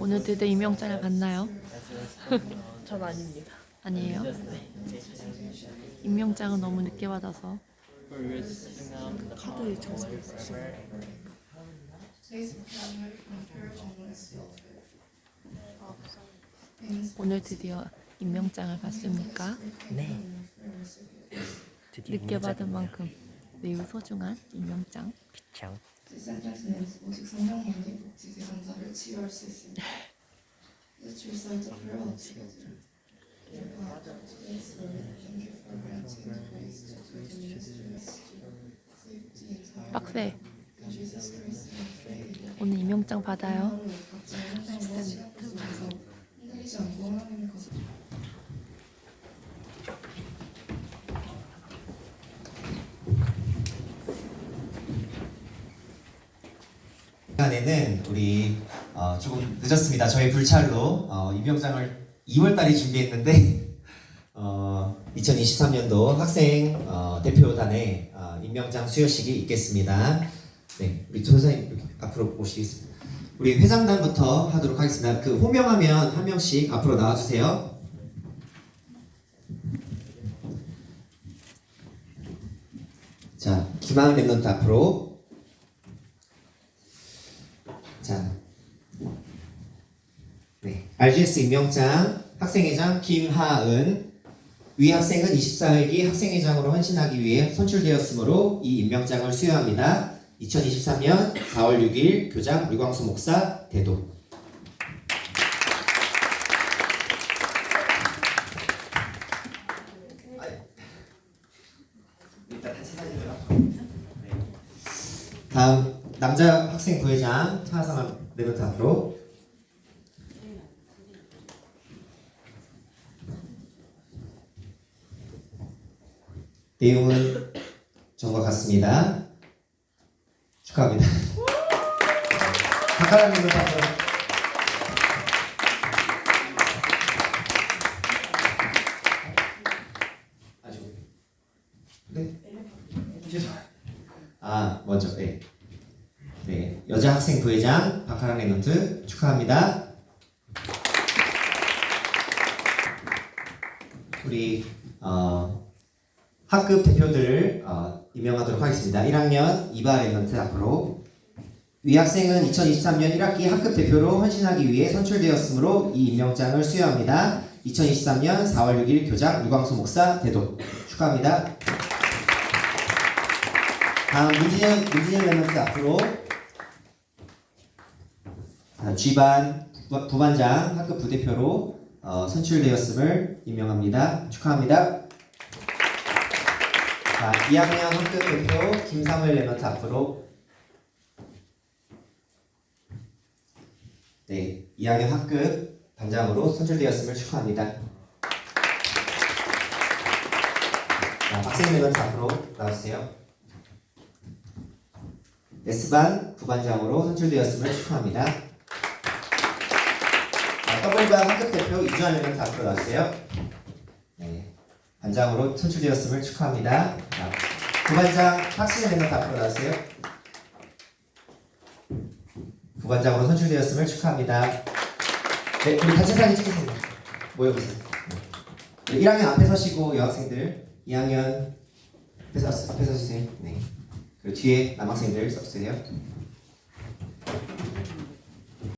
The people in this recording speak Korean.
오늘 드디어 임명장을 받나요? 전 아닙니다. 아니에요? 임명장은 너무 늦게 받아서 카드에 정상 있으시고 오늘 드디어 임명장을 받습니까? 네. 드디어 늦게 받은 만큼 매우 소중한 임명장. 그쵸. 빡세. 오늘 임명장 받아요. 것을 시간에는 우리 어, 조금 늦었습니다. 저희 불찰로 어, 임명장을 2월달에 준비했는데 어, 2023년도 학생 어, 대표단의 어, 임명장 수여식이 있겠습니다. 네, 우리 조사님 앞으로 오시겠습니다. 우리 회장단부터 하도록 하겠습니다. 그 호명하면 한 명씩 앞으로 나와주세요. 자, 김하은 랩런트 앞으로 자, 네, RGS 임명장 학생회장 김하은 위 학생은 24회기 학생회장으로 헌신하기 위해 선출되었으므로 이 임명장을 수여합니다. 2023년 4월 6일 교장 류광수 목사 대도. 네. 다음 남자 학생 부회장 차하상 레노트 앞으로 내용은 전과 같습니다. 축하합니다. 레노트 앞으로 아주 아 먼저 네. 네, 여자 학생 부회장 박하랑 레넌트 축하합니다. 우리 어, 학급 대표들을 어, 임명하도록 하겠습니다. 1학년 이바 레넌트 앞으로 위 학생은 2023년 1학기 학급 대표로 헌신하기 위해 선출되었으므로 이 임명장을 수여합니다. 2023년 4월 6일 교장 유광수 목사 대도 축하합니다. 다음 문진영 문진영 레넌트 앞으로 아, G반 부- 부반장 학급 부대표로 어, 선출되었음을 임명합니다. 축하합니다. 자, 2학년 학급 대표 김사무엘 레너트 앞으로 네, 2학년 학급 반장으로 선출되었음을 축하합니다. 자, 박세인 레너트 앞으로 나와주세요. S반 부반장으로 선출되었음을 축하합니다. 자, W반 학급 대표 이주환 레너트 앞으로 나와주세요. 네, 반장으로 선출되었음을 축하합니다. 자, 부반장 박신혜 레너트 앞으로 나와주세요. 부반장으로 선출되었음을 축하합니다. 네, 우리 단체 사진 찍으세요. 모여보세요. 네. 1학년 앞에 서시고 여학생들, 2학년 앞에 서, 앞에 서주세요. 네. 그리고 뒤에 남학생들 서주세요.